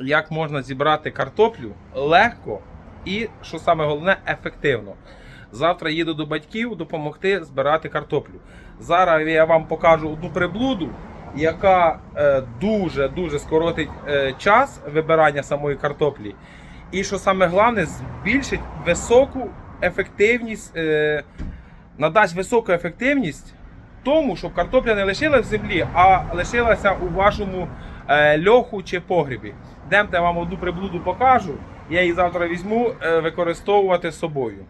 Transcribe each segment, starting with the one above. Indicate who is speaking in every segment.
Speaker 1: як можна зібрати картоплю легко і, що саме головне, ефективно. Завтра їду до батьків допомогти збирати картоплю. Зараз я вам покажу одну приблуду, яка е, дуже дуже скоротить е, час вибирання самої картоплі. І що саме головне, збільшить високу ефективність, е, надасть високу ефективність тому, щоб картопля не лишилась в землі, а лишилася у вашому льоху чи погрібі. Демте вам одну приблуду покажу. Я її завтра візьму е, використовувати собою.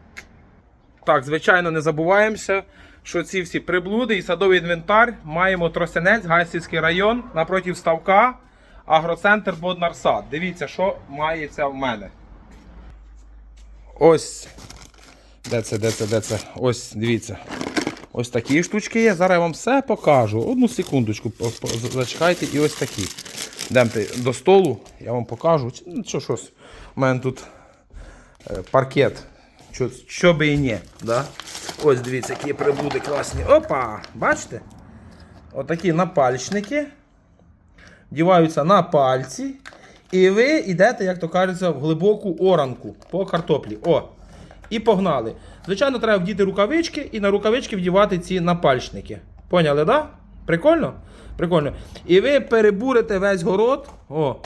Speaker 1: Так, звичайно, не забуваємося, що ці всі приблуди і садовий інвентар маємо Тростянець, Гайсівський район напротив ставка, агроцентр Боднарсад. Дивіться, що мається в мене. Ось. Де це, де це, де це? Ось, дивіться. Ось такі штучки є. Зараз я вам все покажу. Одну секундочку, зачекайте, і ось такі. Йдемте до столу, я вам покажу. Ну, що щось. У мене тут е, паркет. Що, що би і ні. Да? Ось дивіться, які приблуди класні. Опа! Бачите? Отакі напальчники. Діваються на пальці. І ви йдете, як то кажеться, в глибоку оранку по картоплі. О! І погнали. Звичайно, треба вдіти рукавички і на рукавички вдівати ці напальчники. Поняли, да? Прикольно? Прикольно. І ви перебурите весь город. О.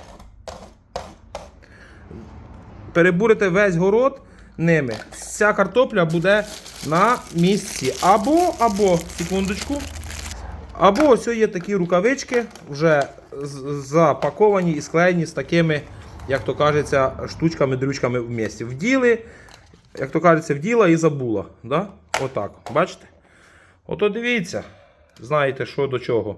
Speaker 1: Перебурите весь город ними. Вся картопля буде на місці. Або, або, секундочку. Або ось є такі рукавички, вже запаковані і склеєні з такими, як то кажеться, штучками-дрючками в місці. Вділи, як то кажеться, вділа і забула. Да? Отак. Бачите? Ото дивіться. Знаєте, що до чого.